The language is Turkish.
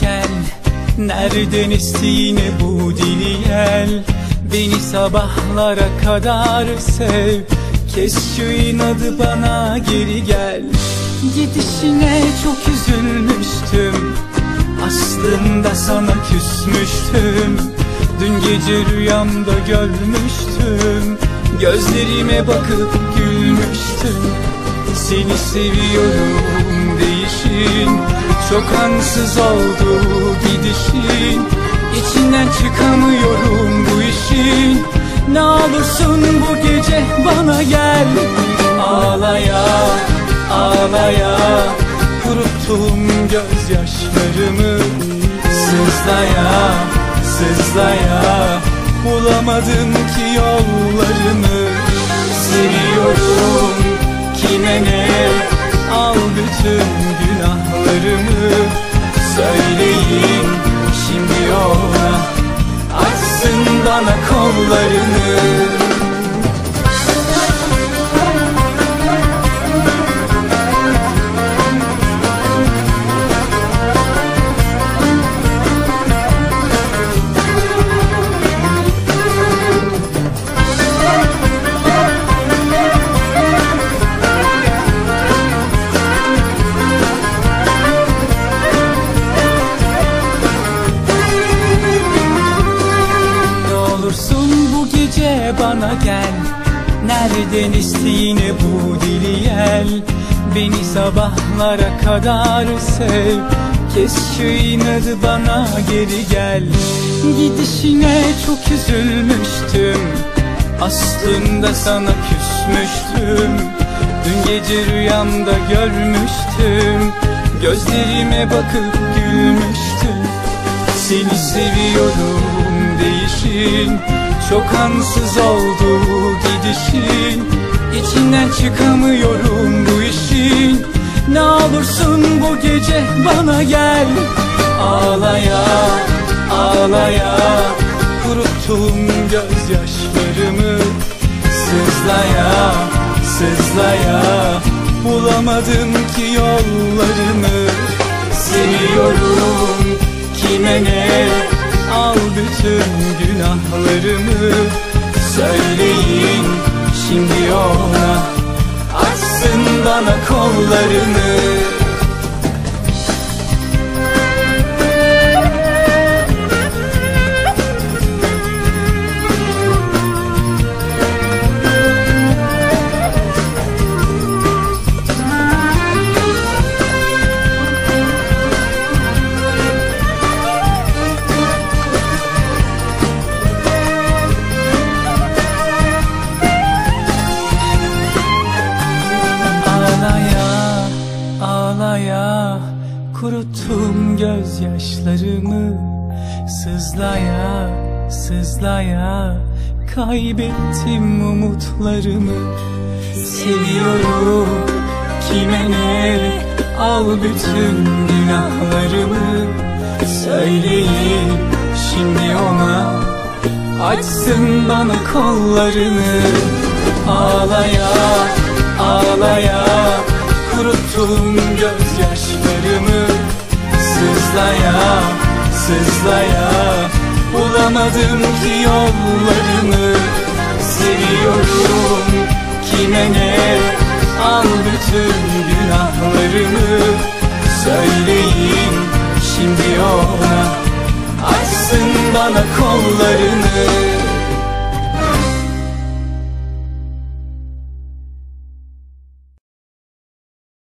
gel. Nereden esti yine bu dili el Beni sabahlara kadar sev. Kes şu inadı bana geri gel. Gidişine çok üzülmüştüm. Aslında sana küsmüştüm. Dün gece rüyamda görmüştüm. Gözlerime bakıp gülmüştüm. Seni seviyorum değişin Çok ansız oldu gidişin. İçinden çıkamıyorum bu işin. Ne olursun bu gece bana gel. Ağlaya ağlaya Kuruttum gözyaşlarımı Sızlaya sızlaya. Bulamadım ki yollarımı. Seviyorum kime ne Al bütün gece bana gel. Nereden esti yine bu dili yel? Beni sabahlara kadar sev. Kes şu inadı bana geri gel. Gidişine çok üzülmüştüm. Aslında sana küsmüştüm. Dün gece rüyamda görmüştüm. Gözlerime bakıp gülmüştüm. Seni seviyorum değişin Çok ansız oldu gidişin. İçinden çıkamıyorum bu işin. Ne olursun bu gece bana gel. Ağlaya ağlaya. Kuruttum gözyaşlarımı Sızlaya sızlaya. Bulamadım ki yollarımı. Seviyorum kime ne Al bütün günahlarımı. Söyleyin şimdi ona Açsın bana kollarını Kuruttum gözyaşlarımı. Sızlaya sızlaya Kaybettim umutlarımı. Seviyorum kime ne Al bütün günahlarımı. Söyleyin şimdi ona Açsın bana kollarını. Ağlaya ağlaya Kuruttum gözyaşlarımı. Sızlaya sızlaya Bulamadım ki yollarımı. Seviyorum kime ne Al bütün günahlarımı. Söyleyin şimdi ona Açsın bana kollarını